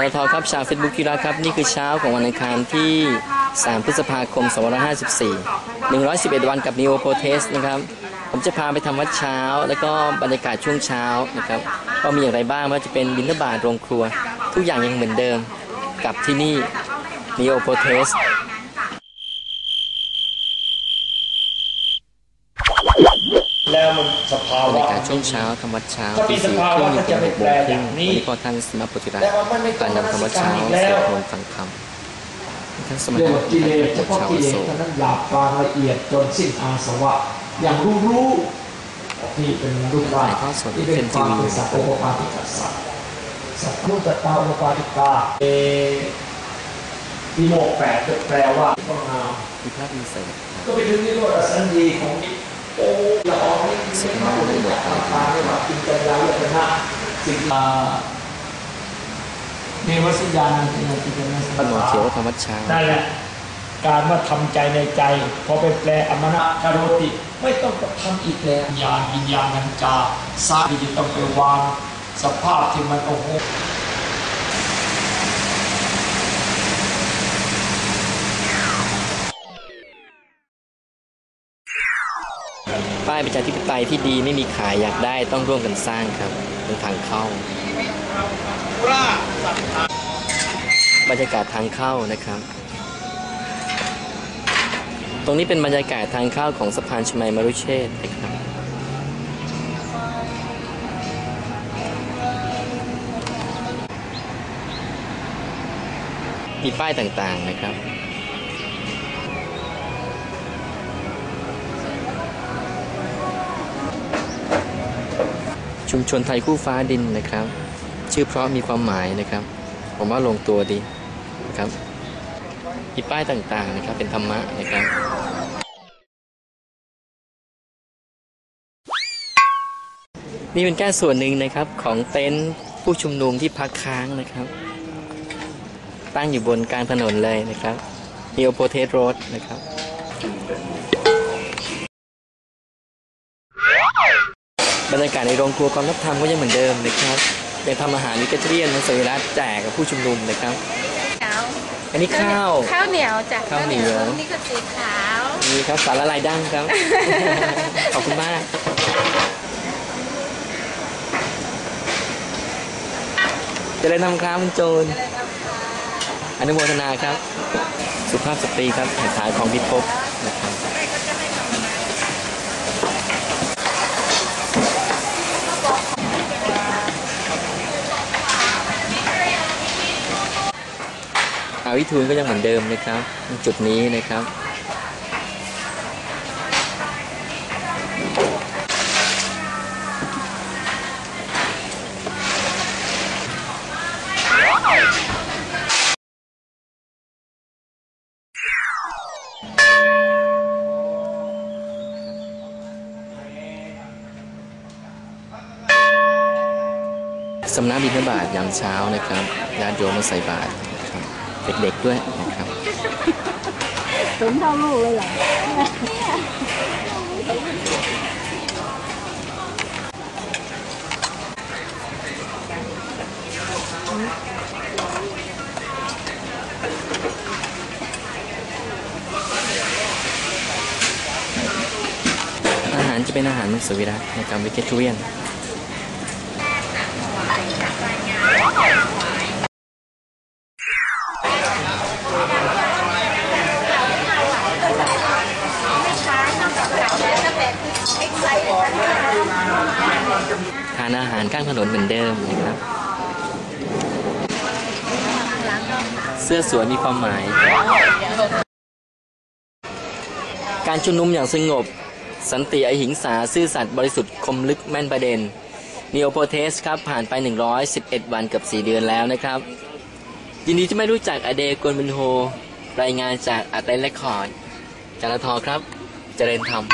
จรทครับชาวเฟซบุ๊กที่รักครับ นี่คือเช้าของวันอังคารที่ 3 พฤษภาคม 2554 111 วันกับ Neo Protest นะครับ ผมจะพาไปทำวัดเช้า แล้วก็บรรยากาศช่วงเช้านะครับว่ามีอย่างไรบ้างว่าจะเป็นบิณฑบาตโรงครัว ทุกอย่างยังเหมือนเดิมกับที่นี่ Neo Protest แล้วมันสภาบรรวะยากาศช่วงเช้าทำวัดเช้าก็มีที่สสี่ภาครึ่วะงถ้าถึจะงหไม่กแปโมลงคอรึ่งย่างวันนี้นี้พ่อท่านสมปฏิรัตแต่ว่ามันไม่ต้กาองรนำธรรมนมัสเช้าอีกเสแล้ด็วจโปรดฟังธรรมทั้งสมณเรียกะว่ากิเลสเฉและพาะชาวกิอเลสโศกเท่านั้นหยาบกลางละเอียดจนสิ้นอาสวะ อย่างรู้รู้นี่เป็นรูปร่างที่เป็นความเป็นสัพพะปาติกัสสะสัพพุตตาโอปาติกาเอปีโมกแปดจะแปลว่าก็งามพิพาทมีเสด็จก็ไปถึงนี่ก็สันดีของโอ้ละอองนี่ไม่บริบทต่างๆไม่มากินกัญญาเยตนะสิ่งอ่าเนวสิยานันตินาติเป็นนัสพระหมเขียวว่าทำวัดเช้านั่นแหละการว่าทำใจในใจ พอไปแปลอมนะคารติ ไม่ต้องทำอีกแล้วญาณวิญญาณนันจาสาที่จะต้องไปวางสภาพที่มันโอ้โห ป้ายประชาธิปไตยที่ดีไม่มีขายอยากได้ต้องร่วมกันสร้างครับเป็นทางเข้าบรรยากาศทางเข้านะครับ ตรงนี้เป็นบรรยากาศทางเข้าของสะพานชมัยมรุเชษนะครับมีป้ายต่างๆนะครับ ชุมชนไทยคู่ฟ้าดินนะครับ ชื่อเพราะมีความหมายนะครับ ผมว่าลงตัวดีนะครับมีป้ายต่างๆนะครับ เป็นธรรมะนะครับนี่เป็นแค่ส่วนหนึ่งนะครับของเต็นท์ผู้ชุมนุมที่พักค้างนะครับ ตั้งอยู่บนกลางถนนเลยนะครับเฮียโปเทสโรดนะครับ บรรยากาศในโรงครัวกองทัพธรรมก็ยังเหมือนเดิมนะครับยังทำอาหารวิกเตอเรียนมังสวิรัตแจกกับผู้ชุมนุมนะครับเหนียวอันนี้ข้าว ข้าวเหนียวจ้ะข้าวเหนียว นี่ก็สีขาว นี่ครับสารละลายดั้งครับ ขอบคุณมากเจริญธรรมครับคุณโจนอนุโมทนาครับ สุภาพสตรีครับขายของพิภพนะครับอาวิทูลก็ยังเหมือนเดิมนะครับ จุดนี้นะครับสำนักบิณฑบาตยามเช้านะครับญาติโยมมาใส่บาตร เด็กๆด้วยนะครับถึงเท่าลูกเลยเหรออาหารจะเป็นอาหารมังสวิรัตนะครับวิเกตเรียน ทานอาหารข้างถนนเหมือนเดิมนะครับ เสื้อสวยมีความหมาย การชุมนุมอย่างสงบ สันติอหิงสาซื่อสัตย์บริสุทธิ์คมลึกแม่นประเด็นนีโอโปเทสครับ ผ่านไป 111 วันกับ 4 เดือนแล้วนะครับ ยินดีที่ไม่รู้จักอเดกวนบินโฮ รายงานจากอัตเลคคอร์ดจารทอครับ เจริญธรรม